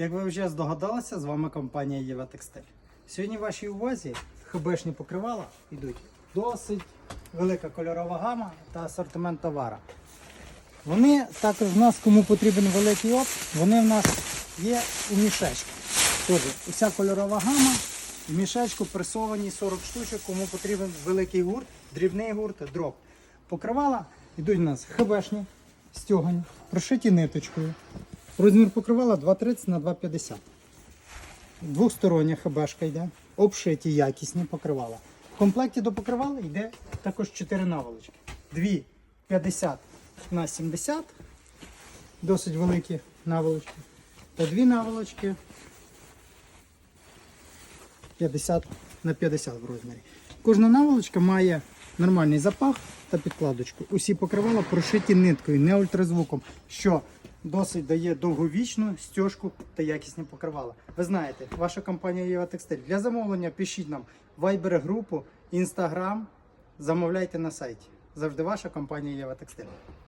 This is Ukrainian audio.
Як ви вже здогадалися, з вами компанія Єва Текстиль. Сьогодні в вашій увазі хбшні покривала йдуть досить велика кольорова гама та асортимент товара. Вони також в нас, кому потрібен великий опт, вони в нас є у мішечку. Тож, уся кольорова гама в мішечку пресовані 40 штучок, кому потрібен великий гурт, дрібний гурт, дроп. Покривала йдуть у нас хбшні, стьогані, прошиті ниточкою. Розмір покривала 2,30 на 2,50. Двохстороння хбшка йде, обшиті якісні покривала. В комплекті до покривала йде також 4 наволочки. Дві 50 на 70, досить великі наволочки. Та дві наволочки 50 на 50 в розмірі. Кожна наволочка має нормальний запах та підкладочку. Усі покривала прошиті ниткою, не ультразвуком, що досить дає довговічну стяжку та якісні покривала. Ви знаєте, ваша компанія Єва Текстиль. Для замовлення пишіть нам Viber групу, Instagram, замовляйте на сайті. Завжди ваша компанія Єва Текстиль.